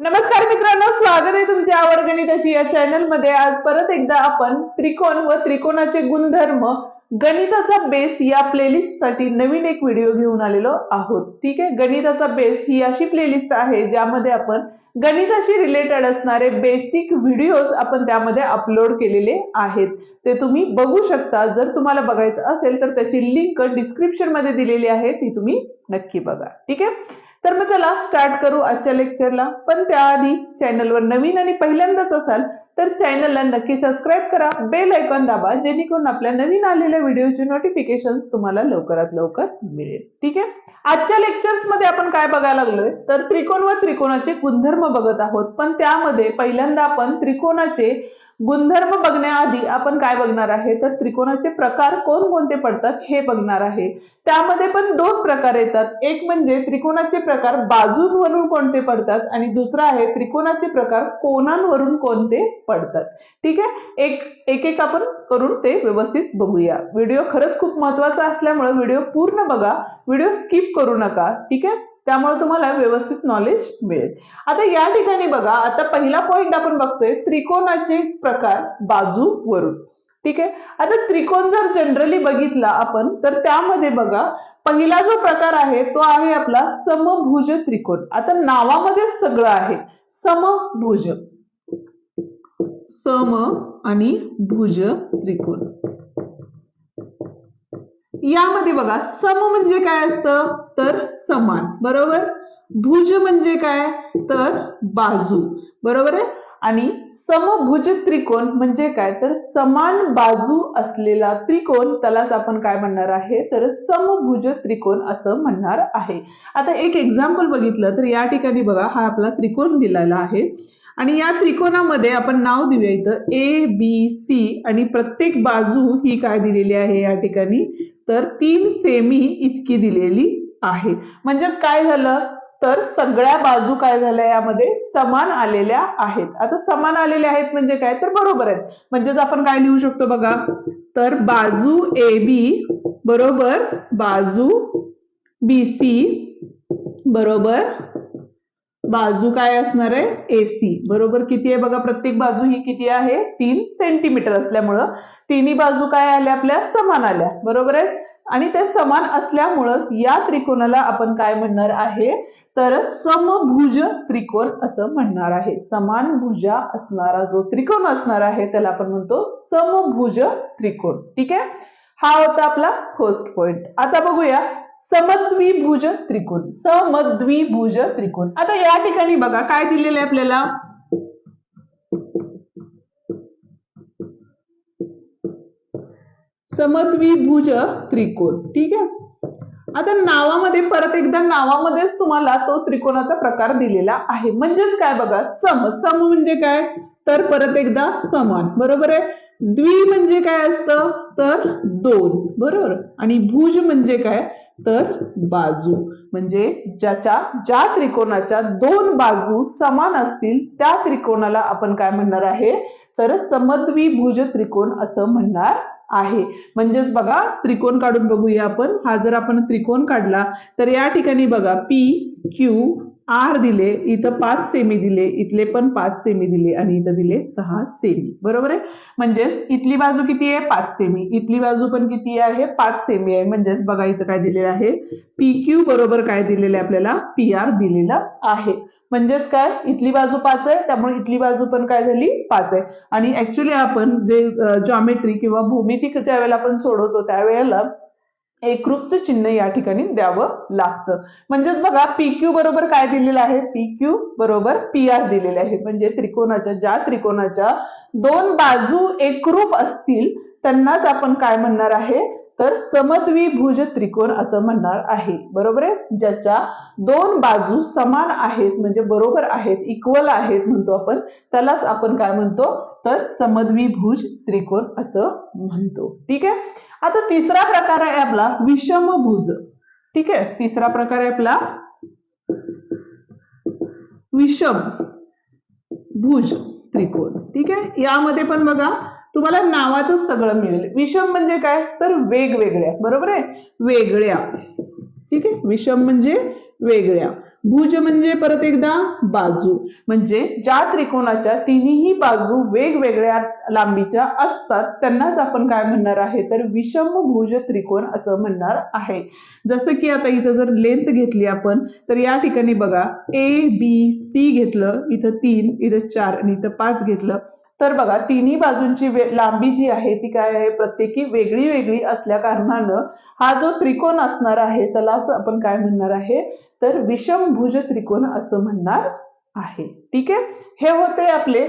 नमस्कार मित्रांनो स्वागत आहे तुमच्या आवड गणिताची या चॅनलमध्ये. आज परत एकदा आपण त्रिकोण व त्रिकोणाचे गुणधर्म गणिताचा बेस या प्लेलिस्टसाठी नवीन एक व्हिडिओ घेऊन आलेलो आहोत. ठीक आहे? गणिताचा बेस ही अशी प्लेलिस्ट आहे ज्यामध्ये आपण गणिताशी रिलेटेड असणारे बेसिक व्हिडिओज आपण त्यामध्ये अपलोड केलेले आहेत. ते तुम्ही बघू शकता. जर तुम्हाला बघायचं असेल तर त्याची लिंक डिस्क्रिप्शनमध्ये दिलेली आहे. ती तुम्ही नक्की बघा. ठीक आहे? तर मग चला स्टार्ट करू आजच्या लेक्चरला पण त्याआधी चॅनलवर नवीन आणि पहिल्यांदाच असाल तर चॅनलला नक्की सबस्क्राईब करा. बेल ऐकॉन दाबा जेणेकरून आपल्या नवीन आलेल्या व्हिडिओचे नोटिफिकेशन तुम्हाला लवकरात लवकर मिळेल. ठीक आहे? आजच्या लेक्चर्समध्ये आपण काय बघायला लागलोय? तर त्रिकोण व त्रिकोणाचे गुणधर्म बघत आहोत. पण त्यामध्ये पहिल्यांदा आपण त्रिकोणाचे गुणधर्म बघण्याआधी आपण काय बघणार आहे? तर त्रिकोणाचे प्रकार कोणकोणते पडतात हे बघणार आहे. त्यामध्ये पण दोन प्रकार येतात. एक म्हणजे त्रिकोणाचे प्रकार बाजूंवरून कोणते पडतात आणि दुसरा आहे त्रिकोणाचे प्रकार कोणांवरून कोणते पडतात. ठीक आहे? एक एक एक आपण करून ते व्यवस्थित बघूया. व्हिडिओ खरंच खूप महत्त्वाचा असल्यामुळे व्हिडिओ पूर्ण बघा. व्हिडिओ स्किप करू नका. ठीक आहे? त्यामुळे तुम्हाला व्यवस्थित नॉलेज मिळेल. आता या ठिकाणी बघा आता पहिला पॉइंट आपण बघतोय त्रिकोणाचे प्रकार बाजूवरून ठीक आहे? आता त्रिकोण जर जनरली बघितला आपण तर त्यामध्ये बघा पहिला जो प्रकार आहे तो आहे आपला समभुज त्रिकोण. आता नावामध्ये सगळं आहे. समभुज. सम आणि भुज त्रिकोण. यामध्ये बघा सम म्हणजे काय असतं? तर समान. बरोबर? भुज म्हणजे काय? तर बाजू. बरोबर आहे? आणि समभुज त्रिकोण म्हणजे काय? तर समान बाजू असलेला त्रिकोण त्यालाच आपण काय म्हणणार आहे? तर समभुज त्रिकोण असं म्हणणार आहे. आता एक एक्झाम्पल बघितलं तर या ठिकाणी बघा हा आपला त्रिकोण दिलेला आहे. आणि या त्रिकोणामध्ये आपण नाव देऊया इथं. ए बी सी आणि प्रत्येक बाजू ही काय दिलेली आहे या ठिकाणी? तर तीन सेमी इतकी दिलेली आहे. म्हणजेच काय झालं? तर सगळ्या बाजू काय झाल्या यामध्ये? समान आलेल्या आहेत. आता समान आलेल्या आहेत म्हणजे काय? तर बरोबर आहेत. म्हणजेच आपण काय लिहू शकतो बघा? तर बाजू ए बी बरोबर? बाजू बी सी बरोबर? बाजू काय असणार आहे? एसी बरोबर किती आहे बघा? प्रत्येक बाजू ही किती आहे? तीन सेंटीमीटर असल्यामुळं तिन्ही बाजू काय आल्या? आपल्या समान आल्या. बरोबर आहे? आणि ते समान असल्यामुळंच या त्रिकोणाला आपण काय म्हणणार आहे? तर समभुज त्रिकोण असं म्हणणार आहे. समान भुजा असणारा जो त्रिकोण असणार आहे त्याला आपण म्हणतो समभुज त्रिकोण. ठीक आहे? हा होता आपला फर्स्ट पॉइंट आता बघूया. समद्विभुज त्रिकोण. समद्विभुज त्रिकोण. आता या ठिकाणी बघा काय दिलेलं आहे आपल्याला? समद्विभुज त्रिकोण. ठीक आहे? आता नावामध्ये परत एकदा नावामध्येच तुम्हाला तो त्रिकोणाचा प्रकार दिलेला आहे. म्हणजेच काय बघा सम. सम म्हणजे काय? तर परत एकदा समान. बरोबर आहे? द्वि म्हणजे काय असतं? तर दोन. बरोबर? आणि भुज म्हणजे काय? तर बाजू. म्हणजे ज्याच्या ज्या त्रिकोणाच्या दोन बाजू समान असतील त्या त्रिकोणाला आपण काय म्हणणार आहे? तर समद्विभुज त्रिकोण असं म्हणणार आहे. म्हणजेच बघा त्रिकोण काढून बघूया आपण. हा जर आपण त्रिकोण काढला तर या ठिकाणी बघा पी क्यू आर दिले इथं पाच सेमी दिले इथले पण पाच सेमी दिले आणि इथं दिले सहा सेमी बरोबर आहे? म्हणजेच इथली बाजू किती आहे? पाच सेमी इथली बाजू पण किती आहे? पाच सेमी आहे. म्हणजेच बघा इथं काय दिलेलं आहे? पी क्यू बरोबर काय दिलेलं आहे आपल्याला? पी आर दिलेलं आहे. म्हणजेच काय? इथली बाजू पाच आहे त्यामुळे इथली बाजू पण काय झाली? पाच आहे. आणि ऍक्च्युली आपण जे जॉमेट्री किंवा भूमिती ज्या वेळेला आपण सोडवतो त्यावेळेला एकरूपचं चिन्ह या ठिकाणी द्यावं लागतं. म्हणजेच बघा पी क्यू बरोबर काय दिलेलं आहे? पी क्यू बरोबर पी आर दिलेले आहे. म्हणजे त्रिकोणाच्या ज्या त्रिकोणाच्या दोन बाजू एकरूप असतील त्यांनाच आपण काय म्हणणार आहे? तर समद्विभुज त्रिकोण असं म्हणणार आहे. बरोबर आहे? ज्याच्या दोन बाजू समान आहेत म्हणजे बरोबर आहेत इक्वल आहेत म्हणतो आपण. त्यालाच आपण काय म्हणतो? तर समद्विभुज त्रिकोण असं म्हणतो. ठीक आहे? आता तिसरा प्रकार आहे आपला विषमभुज. ठीक आहे? तिसरा प्रकार आहे आपला विषम भुज त्रिकोण. ठीक आहे? यामध्ये पण बघा तुम्हाला नावातच सगळं मिळेल. विषम म्हणजे काय? तर वेगवेगळ्या. बरोबर आहे? वेगळ्या. ठीक आहे? विषम म्हणजे वेगळ्या. भुज म्हणजे परत एकदा बाजू. म्हणजे ज्या त्रिकोणाच्या तिन्ही बाजू वेगवेगळ्या लांबीच्या असतात त्यांनाच आपण काय म्हणणार आहे? तर विषमभुज त्रिकोण असं म्हणणार आहे. जसं की आता इथं जर लेंथ घेतली आपण तर या ठिकाणी बघा ए बी सी घेतलं इथं तीन इथं चार आणि इथं पाच घेतलं. तर बघा तिन्ही बाजूंची लांबी जी आहे ती काय आहे? प्रत्येकी वेगळी वेगळी असल्या कारणानं हा जो त्रिकोण असणार आहे त्यालाच आपण काय म्हणणार आहे? तर विषमभुज त्रिकोण असं म्हणणार आहे. ठीक आहे? हे होते आपले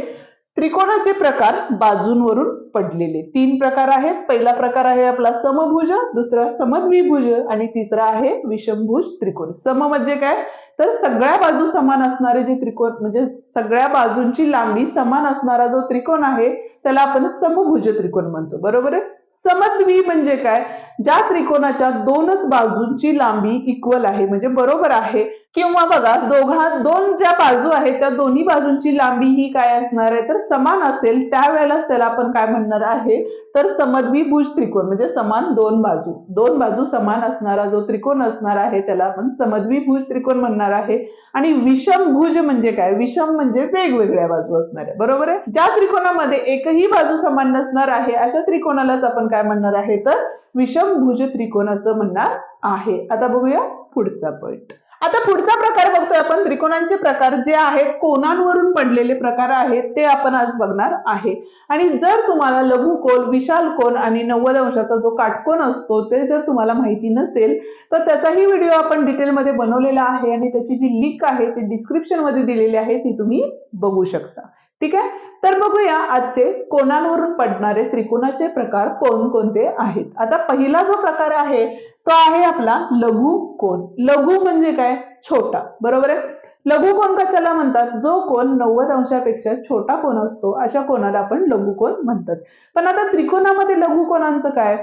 त्रिकोणाचे प्रकार बाजूंवरून पडलेले. तीन प्रकार आहेत. पहिला प्रकार आहे आपला समभुज दुसरा समद्विभुज आणि तिसरा आहे विषमभुज त्रिकोण. सम म्हणजे काय? तर सगळ्या बाजू समान असणारे जे त्रिकोण म्हणजे सगळ्या बाजूंची लांबी समान असणारा जो त्रिकोण आहे त्याला आपण समभुज त्रिकोण म्हणतो. बरोबर आहे? समद्वी म्हणजे काय? ज्या त्रिकोणाच्या दोनच बाजूंची लांबी इक्वल आहे म्हणजे बरोबर आहे किंवा बघा दोघा दोन ज्या बाजू आहेत त्या दोन्ही बाजूंची लांबी ही काय असणार आहे? तर समान असेल त्यावेळेलाच त्याला आपण काय म्हणणार आहे? तर समद्विभुज त्रिकोण म्हणजे समान दोन बाजू. दोन बाजू समान असणारा जो त्रिकोण असणार आहे त्याला आपण समद्विभुज त्रिकोण म्हणणार आहे. आणि विषमभुज म्हणजे काय? विषम म्हणजे वेगवेगळ्या बाजू असणार आहे. बरोबर आहे? ज्या त्रिकोणामध्ये एकही बाजू समान नसणार आहे अशा त्रिकोणालाच आपण काय म्हणणार आहे? तर विषमभुज त्रिकोण असं म्हणणार आहे. आता बघूया पुढचा पॉइंट आता पुढचा प्रकार बघतोय आपण. त्रिकोणांचे प्रकार जे आहेत कोणांवरून पडलेले प्रकार आहेत ते आपण आज बघणार आहे. आणि जर तुम्हाला लघुकोन विशाल कोण आणि नव्वद अंशाचा जो काटकोन असतो ते जर तुम्हाला माहिती नसेल तर त्याचाही व्हिडिओ आपण डिटेलमध्ये बनवलेला आहे आणि त्याची जी लिंक आहे ती डिस्क्रिप्शनमध्ये दिलेली आहे ती तुम्ही बघू शकता. ठीक आहे? तर बघूया आजचे कोणांवरून पडणारे त्रिकोणाचे प्रकार कोणकोणते आहेत. आता पहिला जो प्रकार आहे तो आहे आपला लघु कोण लघु म्हणजे काय? छोटा. बरोबर आहे? लघु कोण कशाला म्हणतात? जो कोण नव्वद अंशापेक्षा छोटा कोण असतो अशा कोणाला आपण लघु कोण म्हणतात. पण आता त्रिकोणामध्ये लघु कोणांचं काय?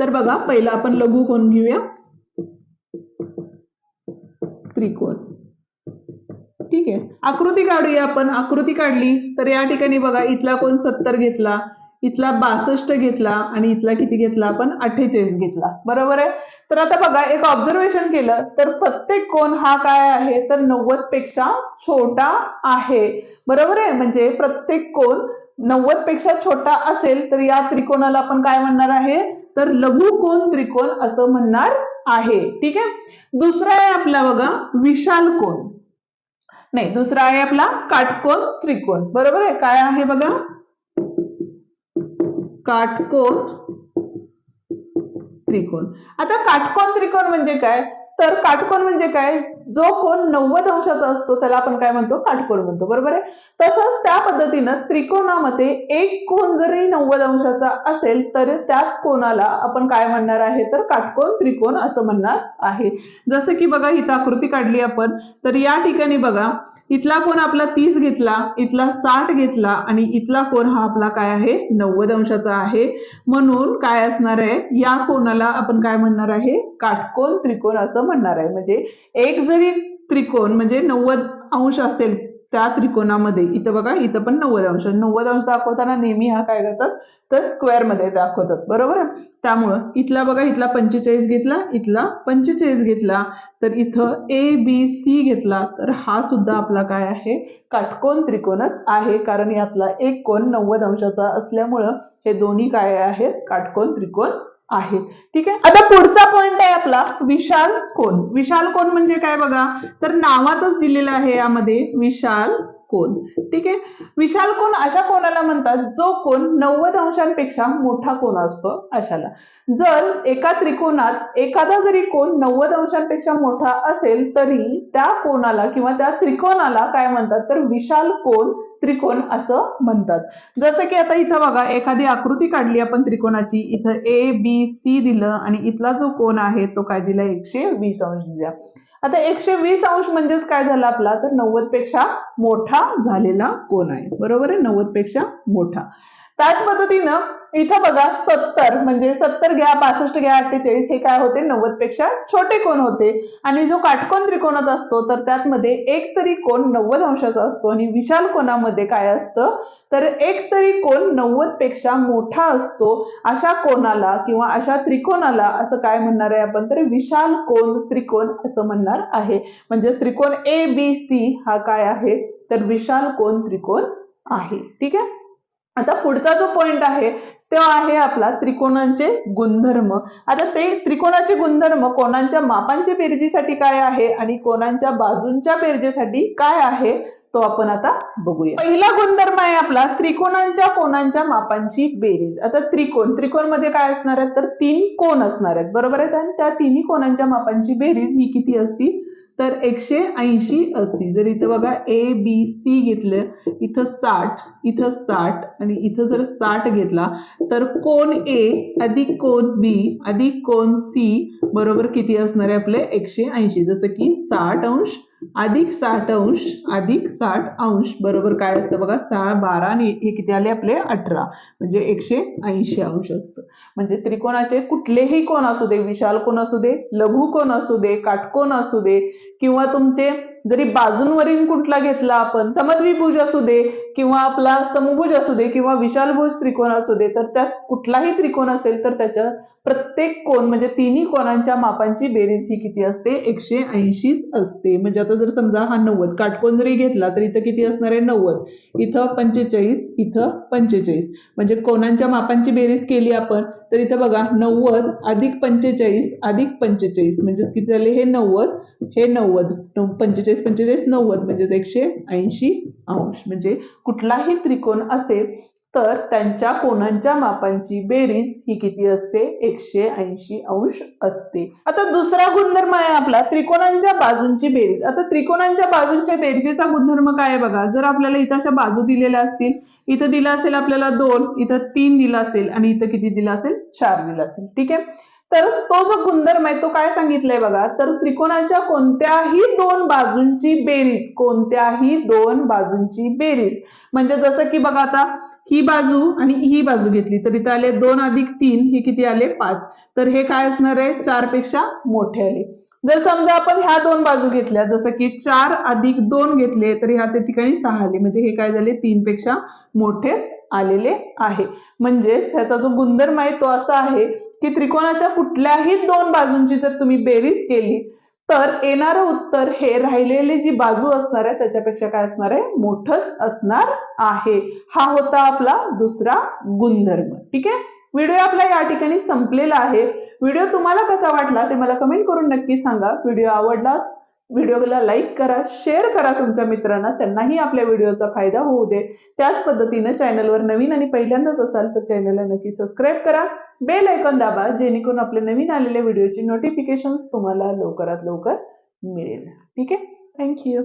तर बघा पहिला आपण लघु कोण घेऊया. त्रिकोण. ठीक आहे. आकृती काढूया आपण. आकृती काढली तर या ठिकाणी बघा इथला कोण सत्तर घेतला इथला बासष्ट घेतला आणि इथला किती घेतला? आपण अठ्ठेचाळीस घेतला. बरोबर आहे? तर आता बघा एक ऑब्झर्वेशन केलं तर प्रत्येक कोण हा काय आहे? तर नव्वदपेक्षा छोटा आहे. बरोबर आहे? म्हणजे प्रत्येक कोण नव्वदपेक्षा छोटा असेल तर या त्रिकोणाला आपण काय म्हणणार आहे? तर लघु कोण त्रिकोण असं म्हणणार आहे. ठीक आहे? दुसरा आहे आपला बघा विशाल कोण नाही दुसरा आहे आपला काटकोन त्रिकोण. बरोबर आहे? काय आहे बघा? काटकोन त्रिकोण. आता काटकोन त्रिकोण म्हणजे काय? तर काटकोन म्हणजे काय? जो कोण नव्वद अंशाचा असतो त्याला आपण काय म्हणतो? काटकोन म्हणतो. बरोबर आहे? तसंच त्या पद्धतीनं त्रिकोणामध्ये एक कोण जरी नव्वद अंशाचा असेल तर त्याच कोणाला आपण काय म्हणणार आहे? तर काटकोन त्रिकोण असं म्हणणार आहे. जसं की बघा इथं आकृती काढली आपण. तर या ठिकाणी बघा इथला कोण आपला तीस घेतला इथला साठ घेतला आणि इथला कोण हा आपला काय आहे? नव्वद अंशाचा आहे. म्हणून काय असणार आहे? या कोणाला आपण काय म्हणणार आहे? काटकोन त्रिकोण असं म्हणणार आहे. म्हणजे एक जरी त्रिकोण म्हणजे नव्वद अंश असेल त्या त्रिकोणामध्ये इथं बघा इथं पण नव्वद अंश. नव्वद अंश दाखवताना नेहमी हा काय करतात? तर स्क्वेअरमध्ये दाखवतात. बरोबर त्यामुळं इथला बघा इथला पंचेचाळीस घेतला इथला पंचेचाळीस घेतला. तर इथं ए बी सी घेतला तर हा सुद्धा आपला काय आहे? काटकोन त्रिकोणच आहे. कारण यातला एक कोण नव्वद अंशाचा असल्यामुळं हे दोन्ही काय आहेत? काटकोन त्रिकोण आहेत. ठीक आहे? आता पुढचा पॉइंट आहे आपला विशाल कोण? विशाल कोण म्हणजे काय बघा? तर नावातच दिलेलं आहे यामध्ये विशाल कोण? ठीक आहे? विशाल कोण? अशा कोणाला म्हणतात जो कोण नव्वद अंशांपेक्षा मोठा कोण असतो अशाला. जर एका त्रिकोणात एखादा जरी कोण नव्वद अंशांपेक्षा मोठा असेल तरी त्या कोणाला किंवा त्या त्रिकोणाला काय म्हणतात तर विशाल कोण त्रिकोण असं म्हणतात. जसं की आता इथं बघा एखादी आकृती काढली आपण त्रिकोणाची इथं ए बी सी दिलं आणि इथला जो कोण आहे तो काय दिला? एकशे वीस अंश दिला. आता एकशे वीस अंश म्हणजेच काय झालं आपला? तर नव्वदपेक्षा मोठा झालेला कोण आहे. बरोबर आहे? नव्वदपेक्षा मोठा. त्याच पद्धतीनं इथं बघा सत्तर म्हणजे सत्तर घ्या पासष्ट घ्या अठ्ठेचाळीस हे काय होते? नव्वदपेक्षा छोटे कोण होते? आणि जो काटकोन त्रिकोणात असतो तर त्यात मध्ये एक तरी कोण नव्वद अंशाचा असतो. आणि विशाल कोणामध्ये काय असतं? तर एक तरी कोण नव्वदपेक्षा मोठा असतो. अशा कोणाला किंवा अशा त्रिकोणाला असं काय म्हणणार आहे आपण? तर विशाल कोण त्रिकोण असं म्हणणार आहे. म्हणजे त्रिकोण ए बी सी हा काय आहे? तर विशाल कोण त्रिकोण आहे. ठीक आहे? आता पुढचा जो पॉइंट आहे तो आहे आपला त्रिकोणांचे गुणधर्म. आता ते त्रिकोणाचे गुणधर्म कोणांच्या मापांच्या बेरजेसाठी काय आहे आणि कोणांच्या बाजूंच्या बेरजेसाठी काय आहे तो आपण आता बघूया. पहिला गुणधर्म आहे आपला त्रिकोणांच्या कोणांच्या मापांची बेरीज. आता त्रिकोण त्रिकोणमध्ये काय असणार आहेत? तर तीन कोण असणार आहेत. बरोबर आहेत आणि त्या तिन्ही कोणांच्या मापांची बेरीज ही किती असती? तर एकशे ऐंशी असती. जर इथं बघा ए बी सी घेतलं इथं साठ इथं साठ आणि इथं जर साठ घेतला तर कोण ए अधिक कोण बी अधिक कोण सी बरोबर किती असणार आहे आपले? एकशे ऐंशी. जसं की साठ अंश अधिक साठ अंश अधिक साठ अंश बरोबर काय असतं बघा? सहा बारा आणि हे किती आले आपले? अठरा. म्हणजे एकशे ऐंशी अंश असतं. म्हणजे त्रिकोणाचे कुठलेही कोण असू दे विशाल कोण असू दे लघु कोण असू दे काटकोण असू दे किंवा तुमचे जरी बाजूंवरील कुठला घेतला आपण समद्विभुज असू दे किंवा आपला समभुज असू दे किंवा विशालभुज त्रिकोण असू दे तर त्यात कुठलाही त्रिकोण असेल तर त्याच्या प्रत्येक कोण म्हणजे तिन्ही कोणांच्या मापांची बेरीज ही किती असते? एकशे ऐंशीच असते. म्हणजे आता जर समजा हा नव्वद काटकोन जरी घेतला तर इथं किती असणार आहे? नव्वद. इथं पंचेचाळीस इथं पंचेचाळीस. म्हणजे कोणांच्या मापांची बेरीज केली आपण तर इथं बघा नव्वद अधिक पंचेचाळीस अधिक पंचेचाळीस. म्हणजेच किती झाले? हे नव्वद हे नव्वद. पंचेचाळीस पंचेचाळीस नव्वद. म्हणजेच एकशे ऐंशी अंश. म्हणजे कुठलाही त्रिकोण असेल तर त्यांच्या कोणांच्या मापांची बेरीज ही किती असते? एकशे ऐंशी अंश असते. आता दुसरा गुणधर्म आहे आपला त्रिकोणांच्या बाजूंची बेरीज. आता त्रिकोणांच्या बाजूंच्या बेरीजेचा गुणधर्म काय आहे बघा? जर आपल्याला इथं अशा बाजू दिलेल्या असतील इथं दिला असेल आपल्याला दोन इथं तीन दिला असेल आणि इथं किती दिला असेल? चार दिला असेल. ठीक आहे? तर तो जो गुणधर्म आहे तो काय सांगितलंय बघा? तर त्रिकोणाच्या कोणत्याही दोन बाजूंची बेरीज कोणत्याही दोन बाजूंची बेरीज. म्हणजे जसं की बघा आता ही बाजू आणि ही बाजू घेतली तर इथे आले दोन अधिक तीन हे किती आले? पाच. तर हे काय असणार आहे? चारपेक्षा मोठे आले. जर समजा आपण ह्या दोन बाजू घेतल्या जसं की चार अधिक दोन घेतले तर ह्या त्या ठिकाणी सहा आले. म्हणजे हे काय झाले? तीन पेक्षा मोठेच आलेले आहे. म्हणजेच ह्याचा जो गुणधर्म आहे तो असा आहे की त्रिकोणाच्या कुठल्याही दोन बाजूंची जर तुम्ही बेरीज केली तर येणारं उत्तर हे राहिलेली जी बाजू असणार आहे त्याच्यापेक्षा काय असणार आहे? मोठंच असणार आहे. हा होता आपला दुसरा गुणधर्म. ठीक आहे? व्हिडिओ आपला या ठिकाणी संपलेला आहे. व्हिडिओ तुम्हाला कसा वाटला ते मला कमेंट करून नक्की सांगा. व्हिडिओ आवडलास व्हिडिओला लाईक करा शेअर करा तुमच्या मित्रांना. त्यांनाही आपल्या व्हिडिओचा फायदा होऊ दे. त्याच पद्धतीनं चॅनलवर नवीन आणि पहिल्यांदाच असाल तर चॅनलला नक्की सबस्क्राईब करा. बेल ऐकॉन दाबा जेणेकरून आपले नवीन आलेल्या व्हिडिओची नोटिफिकेशन तुम्हाला लवकरात लवकर मिळेल. ठीक आहे? थँक्यू